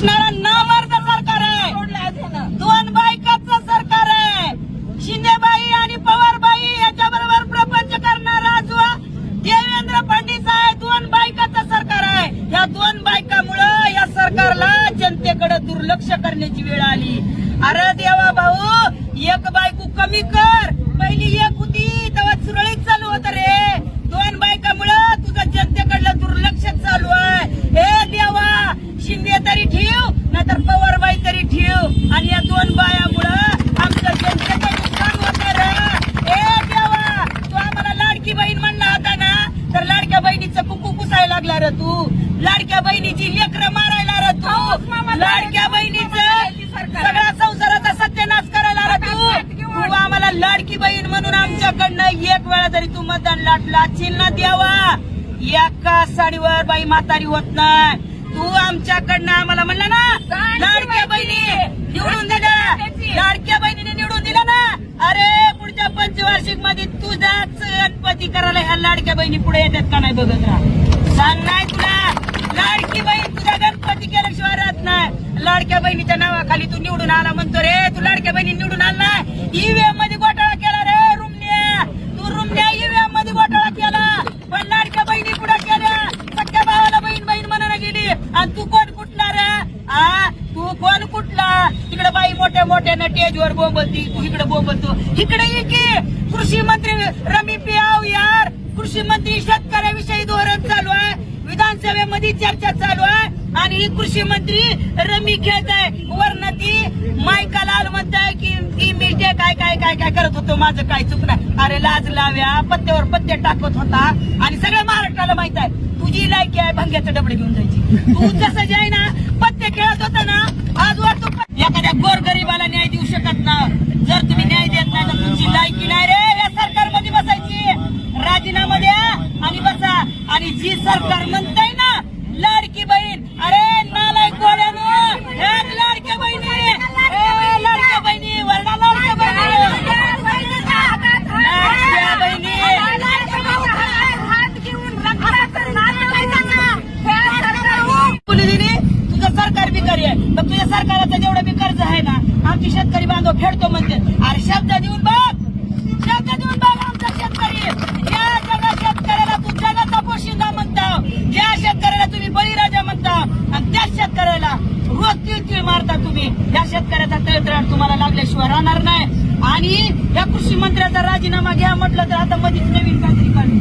असणारा नामर्द सरकार आहे. दोन बायकाचं सरकार आहे. शिंदेबाई आणि पवारबाई याच्या बरोबर प्रपंच करणारा जो देवेंद्र फडणीस आहे. दोन बायकाचं सरकार आहे. या दोन बायकामुळं या सरकारला जनतेकडे दुर्लक्ष करण्याची वेळ आली. अरे देवा भाऊ एक बायको कमी कर पहिली एक होती तेव्हा सुरळीत चालू होत रे दोन बायकामुळं तुझं जनतेकडलं दुर्लक्ष चालू आहे हे देवा शिंदे तरी ठेव नाहीतर पवारबाई तरी ठेव आणि या दोन बायामुळं आमचं जनतेचं नुकसान होत रे हे देवा तू आम्हाला लाडकी बहीण म्हणला होता ना तर लाडक्या बहिणीचं कुकू कुसायला लागला रे तू? लाडक्या बहिणीची लेकरं मारायला रे तू? लाडक्या बहिणीचं सगळ्या संसाराचा सत्यानाश करायला रे तू? तू आम्हाला लाडकी बहीण म्हणून आमच्याकडनं एक वेळा जरी तू मतदान लाटला चिन्ह द्यावा. एका साडीवर बाई म्हातारी होत नाही. तू आमच्याकडनं आम्हाला म्हणला ना लाडक्या बहिणी निवडून दिल्या लाडक्या बहिणीने निवडून दिला ना अरे पुढच्या पंचवार्षिकमध्ये तुझाच गणपती करायला ह्या लाडक्या बहिणी पुढे येतात का नाही बघत राहा. सांग नाही तुला. लाडकी बहीण तुझा गणपती केल्याशिवाय राहत नाही. लाडक्या बहिणीच्या नावाखाली तू निवडून आला म्हणतो रे. तू लाडक्या बहिणी निवडून आला नाही ईव्हीएममध्ये घोटाळा केला रे रुमण्या तू रुमण्या ईव्हीएममध्ये घोटाळा केला पण लाडक्या बहिणी पुढे केल्या सख्या भावाला बहीण बहीण म्हणायला गेली आणि तू कोण कुठला रे आ तू कोण कुठला इकडे बाई मोठ्या मोठ्या टेजवर बोंबलती तू इकडे बोंबलतो इकडे ये की कृषी मंत्री रमी पियाव यार. कृषी मंत्री शेतकऱ्याविषयी धोरण चालू आहे. विधानसभेमध्ये चर्चा चालू आहे. आणि ही कृषी मंत्री रमी खेळत आहे. वर्ण ती मायका लाल म्हणताय की की मी जे काय काय काय काय करत होतो माझं काय चुकणार अरे लाज लाव्या. पत्त्यावर पत्ते टाकत होता. आणि सगळ्या महाराष्ट्राला माहीत आहे. तुझी लायकी आहे भंग्याचं डबडे घेऊन जायची. तू जसं जाय ना पत्ते खेळत होता ना आजवर तू प- एखाद्या गोरगरीबाला न्याय देऊ शकत ना जर तुम्ही न्याय देत नाही तर तुमची लायकी नाही रे या सरकारमध्ये बसायची राजीनामा द्या आणि बसा आणि जी सरकार म्हणताय ना लाडकी बहीण अरे नालायक गोड्यानो हे लाडक्या बहिणी ए, लाडक्या बहिणी वरडा लाडक्या बहिणी लाडक्या बहिणी मुलीने तुझं सरकार बिकारी राज्य सरकाराचं जेवढं बी कर्ज आहे ना आमची शेतकरी बांधव फेडतो म्हणते. अरे शब्द देऊन बघ. शब्द देऊन बघ आमचा शेतकरी. या जगा शेतकऱ्याला तू जगाचा पोशिंदा म्हणता ज्या शेतकऱ्याला तुम्ही बळीराजा म्हणता आणि त्याच शेतकऱ्याला रोज तीळ तीळ मारता तुम्ही या शेतकऱ्याचा तळतळाट तुम्हाला लागल्याशिवाय राहणार नाही. आणि या कृषी मंत्र्याचा राजीनामा घ्या म्हटलं तर आता मध्येच नवीन काहीतरी काढू.